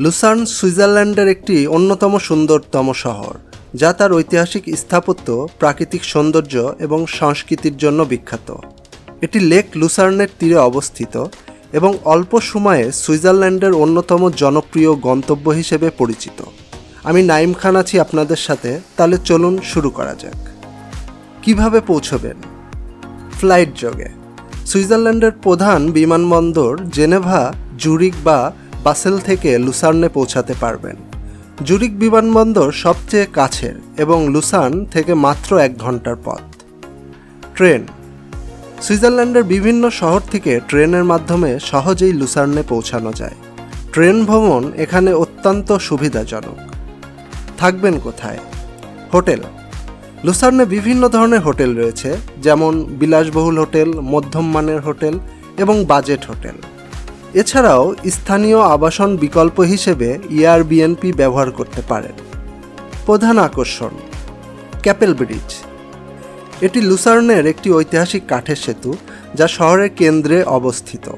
Lucerne সুইজারল্যান্ডের একটি অন্যতম সুন্দরতম শহর, যা তার ঐতিহাসিক স্থাপত্য, প্রাকৃতিক সৌন্দর্য এবং সংস্কৃতির জন্য বিখ্যাত। এটি লেক লুসার্নের তীরে অবস্থিত এবং অল্প সময়ে সুইজারল্যান্ডের অন্যতম জনপ্রিয় গন্তব্য হিসেবে পরিচিত। আমি নাইম খান আছি আপনাদের সাথে, তাহলে চলুন শুরু করা যাক। কীভাবে পৌঁছবেন? ফ্লাইট যোগে। সুইজারল্যান্ডের প্রধান বিমানবন্দর জেনেভা জুরিক বা বাসেল থেকে লুসার্নে পৌঁছাতে পারবেন। জুরিক বিমানবন্দর সবচেয়ে কাছের এবং লুসার্ন থেকে মাত্র এক ঘণ্টার পথ। ট্রেন। সুইজারল্যান্ডের বিভিন্ন শহর থেকে ট্রেনের মাধ্যমে সহজেই লুসার্নে পৌঁছানো যায়। ট্রেন ভ্রমণ এখানে অত্যন্ত সুবিধাজনক। থাকবেন কোথায়? হোটেল। লুসার্নে বিভিন্ন ধরনের হোটেল রয়েছে, যেমন বিলাসবহুল হোটেল, মধ্যম মানের হোটেল এবং বাজেট হোটেল। এছাড়াও স্থানীয় আবাসন বিকল্প হিসেবে ইয়ারবিএনপি ব্যবহার করতে পারেন। প্রধান আকর্ষণ, ক্যাপেল ব্রিজ। এটি লুসার্নের একটি ঐতিহাসিক কাঠের সেতু যা শহরের কেন্দ্রে অবস্থিত।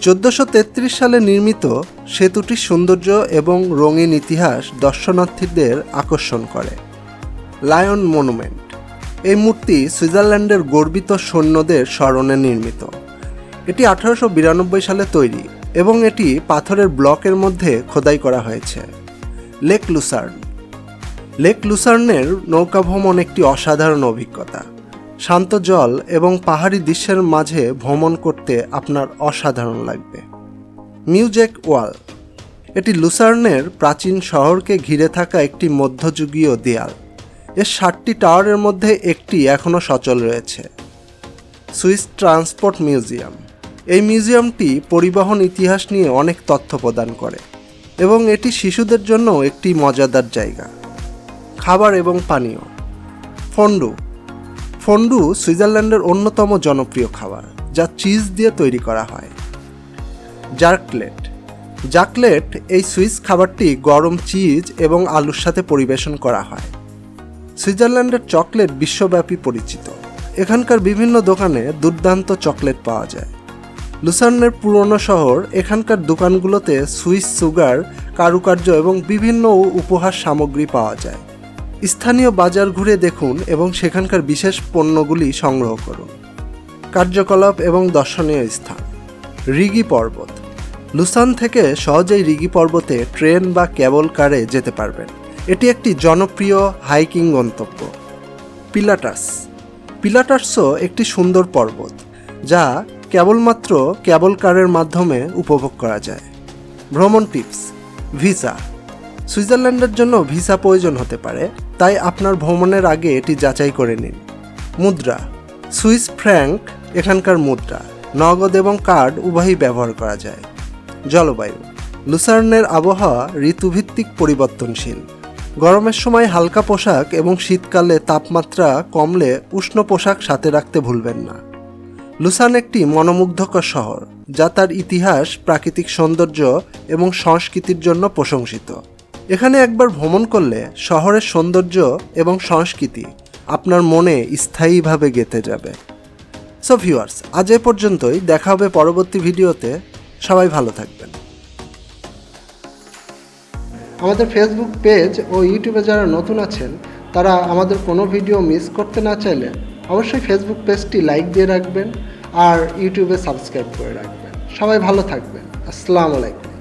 চোদ্দোশো সালে নির্মিত সেতুটির সৌন্দর্য এবং রঙিন ইতিহাস দর্শনার্থীদের আকর্ষণ করে। Lion monument. এই মূর্তি সুইজারল্যান্ডের গর্বিত সৈন্যদের স্মরণে নির্মিত। এটি আঠারোশো বিরানব্বই সালে তৈরি এবং এটি পাথরের ব্লকের মধ্যে খোদাই করা হয়েছে। Lake Lucerne. লেক লুসার্নের নৌকা ভ্রমণ একটি অসাধারণ অভিজ্ঞতা। শান্ত জল এবং পাহাড়ি দৃশ্যের মাঝে ভ্রমণ করতে আপনার অসাধারণ লাগবে। মিউজেক ওয়াল। এটি লুসার্নের প্রাচীন শহরকে ঘিরে থাকা একটি মধ্যযুগীয় দেয়াল। এর ষাটটি টাওয়ারের মধ্যে একটি এখনও সচল রয়েছে। Swiss transport museum. এই মিউজিয়ামটি পরিবহন ইতিহাস নিয়ে অনেক তথ্য প্রদান করে এবং এটি শিশুদের জন্য একটি মজাদার জায়গা। খাবার এবং পানীয়। ফন্ডু। ফন্ডু সুইজারল্যান্ডের অন্যতম জনপ্রিয় খাবার, যা চিজ দিয়ে তৈরি করা হয়। জার্কলেট। জাকলেট এই সুইস খাবারটি গরম চিজ এবং আলুর সাথে পরিবেশন করা হয়। সুইজারল্যান্ডের চকলেট বিশ্বব্যাপী পরিচিত। এখানকার বিভিন্ন দোকানে দুর্দান্ত চকলেট পাওয়া যায়। লুসার্নের পুরনো শহর, এখানকার দোকানগুলোতে সুইস সুগার, কারুকার্য এবং বিভিন্ন উপহার সামগ্রী পাওয়া যায়। স্থানীয় বাজার ঘুরে দেখুন এবং সেখানকার বিশেষ পণ্যগুলি সংগ্রহ করুন। কার্যকলাপ এবং দর্শনীয় স্থান। রিগি পর্বত। লুসান থেকে সহজেই রিগি পর্বতে ট্রেন বা কেবল কারে যেতে পারবেন। এটি একটি জনপ্রিয় হাইকিং গন্তব্য। পিলাটাস। পিলাটাসও একটি সুন্দর পর্বত, যা কেবলমাত্র কেবল কারের মাধ্যমে উপভোগ করা যায়। ভ্রমণ টিপস, ভিসা। সুইজারল্যান্ডের জন্য ভিসা প্রয়োজন হতে পারে, তাই আপনার ভ্রমণের আগে এটি যাচাই করে নিন। মুদ্রা, সুইস ফ্র্যাঙ্ক, এখানকার মুদ্রা, নগদ এবং কার্ড উভয়ই ব্যবহার করা যায়। জলবায়ু, লুসার্নের আবহাওয়া ঋতুভিত্তিক পরিবর্তনশীল। গরমের সময় হালকা পোশাক এবং শীতকালে তাপমাত্রা কমলে উষ্ণ পোশাক সাথে রাখতে ভুলবেন না। লুসান একটি মনোমুগ্ধকর শহর, যা তার ইতিহাস, প্রাকৃতিক সৌন্দর্য এবং সংস্কৃতির জন্য প্রশংসিত। এখানে একবার ভ্রমণ করলে শহরের সৌন্দর্য এবং সংস্কৃতি আপনার মনে স্থায়ীভাবে গেঁথে যাবে। সো ভিউয়ার্স আজ এ পর্যন্তই। দেখা হবে পরবর্তী ভিডিওতে। সবাই ভালো থাকবেন। আমাদের ফেসবুক পেজ ও ইউটিউবে যারা নতুন আছেন, তারা আমাদের কোনো ভিডিও মিস করতে না চাইলে অবশ্যই ফেসবুক পেজটি লাইক দিয়ে রাখবেন আর ইউটিউবে সাবস্ক্রাইব করে রাখবেন। সবাই ভালো থাকবেন। আসসালামু আলাইকুম।